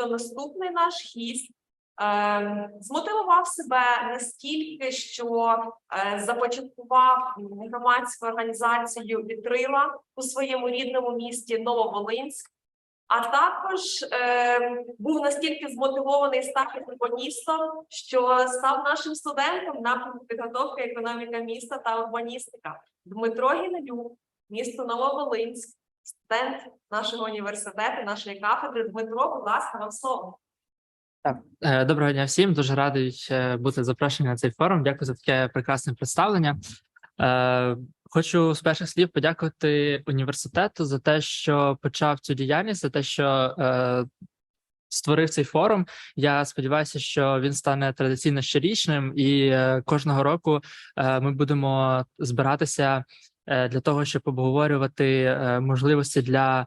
що наступний наш гість е, змотивував себе настільки, що е, започаткував громадську організацію Вітрила у своєму рідному місті Нововолинськ. А також е, був настільки змотивований стати урбаністом, що став нашим студентом напрямку підготовки економіка міста та урбаністика. Дмитро Гінелюк, місто Нововолинськ, студент нашого університету, нашої кафедри. Дмитро, будь ласка, вам слово. Е, Доброго дня всім. Дуже радий е, бути запрошений на цей форум. Дякую за таке прекрасне представлення. Е, Хочу з перших слів подякувати університету за те, що почав цю діяльність, за те, що е, створив цей форум. Я сподіваюся, що він стане традиційно щорічним, і е, кожного року е, ми будемо збиратися для того, щоб обговорювати е, можливості для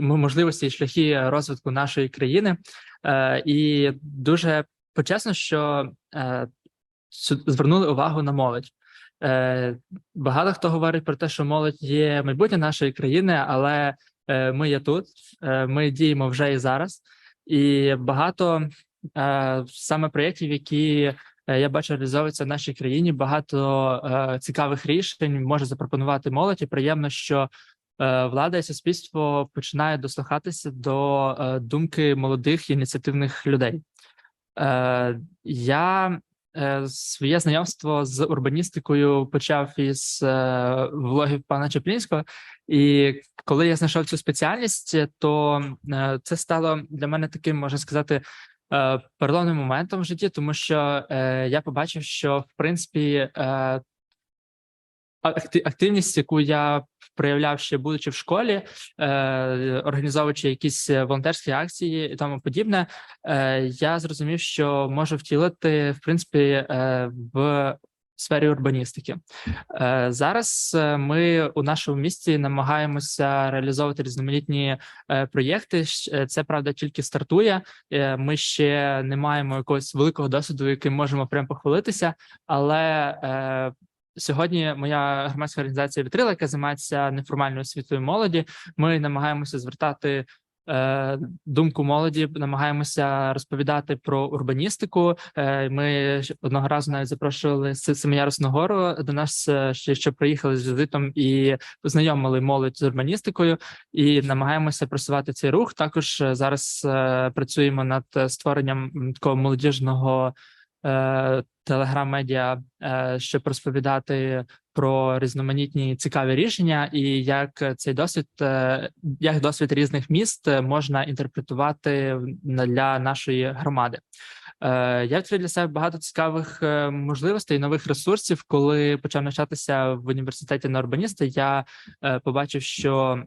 можливості і шляхи розвитку нашої країни. Е, і дуже почесно, що е, звернули увагу на молодь. Е, багато хто говорить про те, що молодь є майбутнє нашої країни, але е, ми є тут, е, ми діємо вже і зараз, і багато е, саме проєктів, які е, я бачу реалізовуються в нашій країні. Багато е, цікавих рішень може запропонувати молодь. І приємно, що е, влада і суспільство починає дослухатися до е, думки молодих ініціативних людей. Е, Я е, своє знайомство з урбаністикою почав із е, влогів пана Чеплінського, і коли я знайшов цю спеціальність, то е, це стало для мене таким, можна сказати, е, переломним моментом в житті, тому що е, я побачив, що в принципі е, активність, яку я проявляв ще будучи в школі, е, організовуючи якісь волонтерські акції і тому подібне, е, я зрозумів, що можу втілити в принципі е, в сфері урбаністики. Е, зараз е, ми у нашому місті намагаємося реалізовувати різноманітні е, проєкти. Це правда тільки стартує. Ми ще не маємо якогось великого досвіду, яким можемо прям похвалитися, але Сьогодні моя громадська організація Вітрила, яка займається неформальною освітою молоді. Ми намагаємося звертати думку молоді, намагаємося розповідати про урбаністику. Е, ми одного разу навіть запрошували С- Семиярусну гору до нас, е, що приїхали з візитом і познайомили молодь з урбаністикою, і намагаємося просувати цей рух. Також е, зараз е, працюємо над е, створенням такого молодіжного е, телеграм-медіа, е, щоб розповідати про різноманітні цікаві рішення, і як цей досвід, е, як досвід різних міст е, можна інтерпретувати для нашої громади. Е, Я відкрив для себе багато цікавих е, можливостей, нових ресурсів. Коли почав навчатися в університеті на урбаніста, я е, побачив, що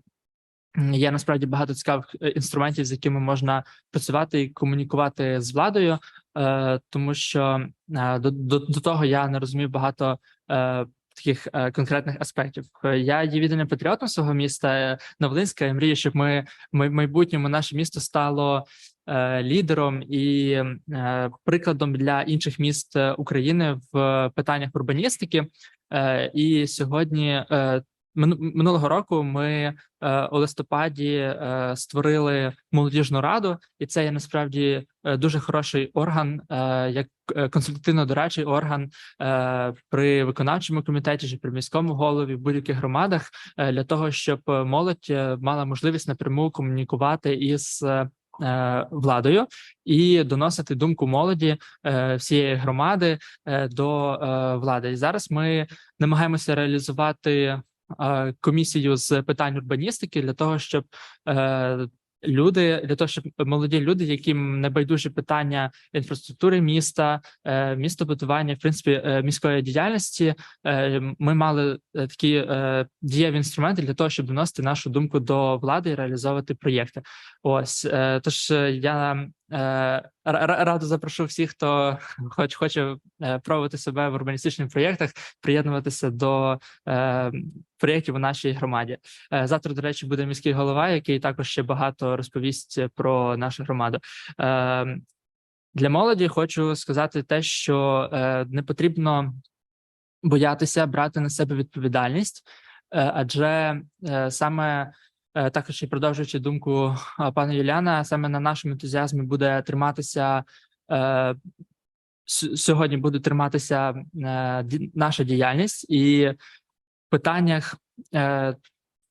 є насправді багато цікавих е, інструментів, з якими можна працювати і комунікувати з владою, е, тому що е, до, до, до того я не розумів багато таких конкретних аспектів. Я є відданим патріотом свого міста Новолинська і мрію, щоб ми в майбутньому наше місто стало лідером і прикладом для інших міст України в питаннях урбаністики. І сьогодні минулого року ми е, у листопаді е, створили молодіжну раду, і це є насправді е, дуже хороший орган, е, як е, консультативно-дорадчий орган е, при виконавчому комітеті чи при міському голові в будь-яких громадах е, для того, щоб молодь е, мала можливість напряму комунікувати із. Владою і доносити думку молоді всієї громади до влади. І зараз ми намагаємося реалізувати комісію з питань урбаністики для того, щоб е, люди для того, щоб молоді люди, яким не байдужі питання інфраструктури міста, е, містобудування, в принципі, е, міської діяльності, ми мали такі дієві інструменти для того, щоб доносити нашу думку до влади і реалізовувати проєкти. Ось тож я радо запрошу всіх, хто хоч хоче е, пробувати себе в урбаністичних проєктах, приєднуватися до е, проєктів у нашій громаді. Е, Завтра, до речі, буде міський голова, який також ще багато розповість про нашу громаду. Е, Для молоді хочу сказати те, що е, не потрібно боятися брати на себе відповідальність, е, адже е, саме е, також і продовжуючи думку е, пана Юліана, саме на нашому ентузіазмі буде триматися е, сьогодні буде триматися е, наша діяльність і в питаннях. Е,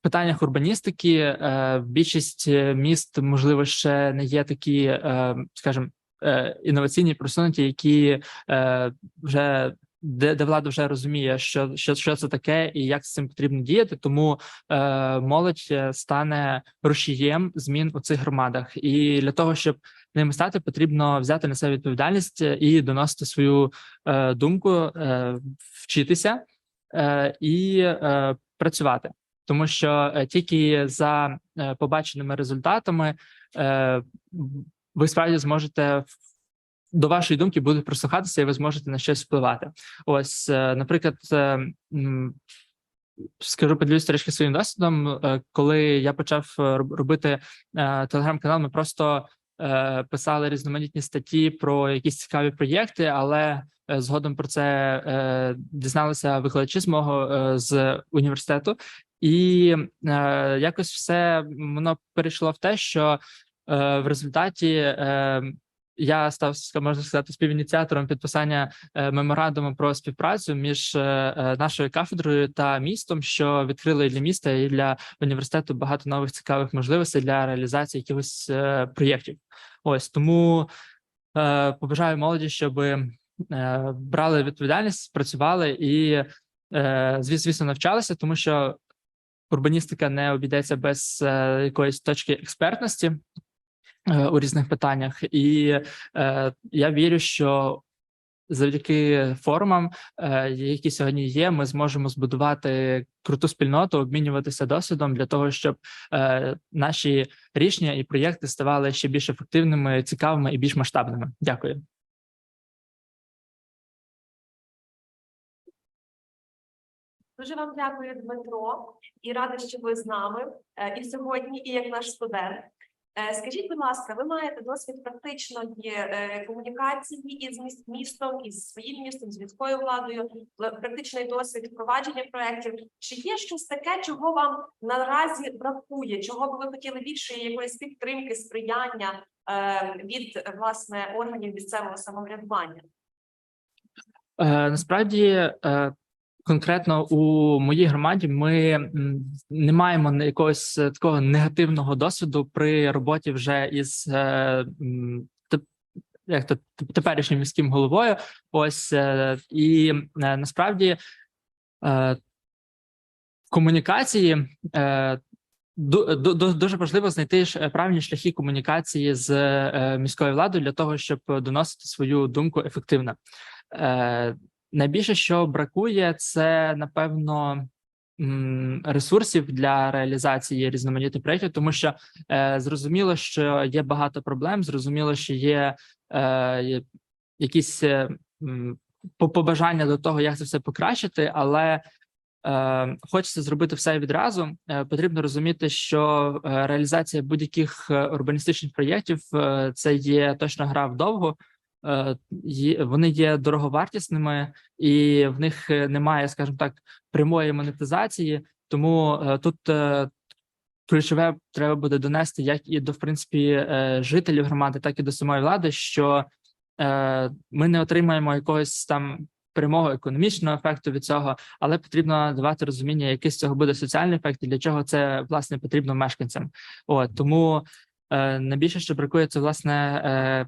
в питаннях урбаністики е, більшість е, міст, можливо, ще не є такі, е, скажімо, е, інноваційні просунуті, які е, вже де, де влада вже розуміє, що, що, що це таке і як з цим потрібно діяти. Тому е, молодь е, стане рушієм змін у цих громадах. І для того, щоб ними стати, потрібно взяти на себе відповідальність е, і доносити свою е, думку, е, вчитися е, і е, працювати. Тому що е, тільки за побаченими результатами ви справді зможете до вашої думки будуть прислухатися, і ви зможете на щось впливати. Ось, е, наприклад, е, скажу поділюсь трішки своїм досвідом. Е, Коли я почав робити телеграм-канал, ми просто писали різноманітні статті про якісь цікаві проєкти, але згодом про це дізналися викладачі з мого з університету, і якось все воно перейшло в те, що в результаті я став можна сказати співініціатором підписання е, меморандуму про співпрацю між е, е, нашою кафедрою та містом, що відкрили для міста і для університету багато нових цікавих можливостей для реалізації якихось проєктів. Ось тому побажаю молоді, щоб брали відповідальність, працювали і звісно, навчалися, тому що урбаністика не обійдеться без якоїсь точки експертності у різних питаннях, і е, я вірю, що завдяки форумам, е, які сьогодні є, ми зможемо збудувати круту спільноту, обмінюватися досвідом для того, щоб е, наші рішення і проєкти ставали ще більш ефективними, цікавими і більш масштабними. Дякую. Дуже вам дякую, Дмитро, і рада, що ви з нами е, і сьогодні, і як наш студент. Е, Скажіть, будь ласка, ви маєте досвід практичної е, комунікації із міс- містом, із своїм містом, з міською владою, практичний досвід впровадження проєктів. Чи є щось таке, чого вам наразі бракує? Чого б ви хотіли більшої якоїсь підтримки, сприяння е, від власне органів місцевого самоврядування? Насправді, конкретно у моїй громаді ми не маємо якогось е, такого негативного досвіду при роботі вже із е, як то теперішнім міським головою. Ось е, і насправді в комунікації. Ду- ду- ду- Дуже важливо знайти правильні шляхи комунікації з міською владою для того, щоб доносити свою думку ефективно. Найбільше, що бракує, це напевно ресурсів для реалізації різноманітних проєктів, тому що е, зрозуміло, що є багато проблем. Зрозуміло, що є, е, якісь е, побажання до того, як це все покращити, але е, хочеться зробити все відразу. Е, потрібно розуміти, що е, реалізація будь-яких е, урбаністичних проєктів е, це є точно гра вдовго. Е, вони є дороговартісними, і в них е, немає, скажімо так, прямої монетизації. Тому е, тут ключове треба буде донести як і до в принципі жителів громади, так і до самої влади, що ми не отримаємо якогось там прямого економічного ефекту від цього, але потрібно давати розуміння, який з цього буде соціальний ефект, і для чого це власне потрібно мешканцям. От тому е, найбільше, що бракує, це власне е,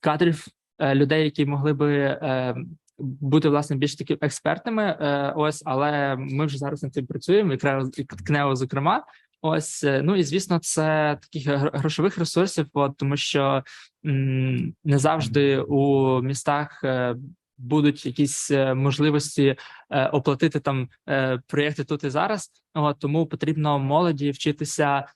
кадрів е, людей, які могли би е, бути власне більш таки експертними. Е, ось, але ми вже зараз над цим працюємо, і КНЕО, зокрема. Ось, ну і звісно, це таких грошових ресурсів, от, тому що м, не завжди у містах будуть якісь можливості оплатити там проєкти тут і зараз. От, тому потрібно молоді вчитися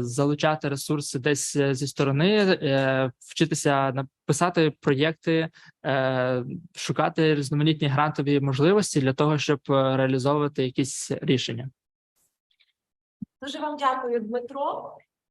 залучати ресурси десь е, зі сторони, е, вчитися написати проєкти, е, шукати різноманітні грантові можливості для того, щоб е, реалізовувати якісь рішення. Дуже вам дякую, Дмитро.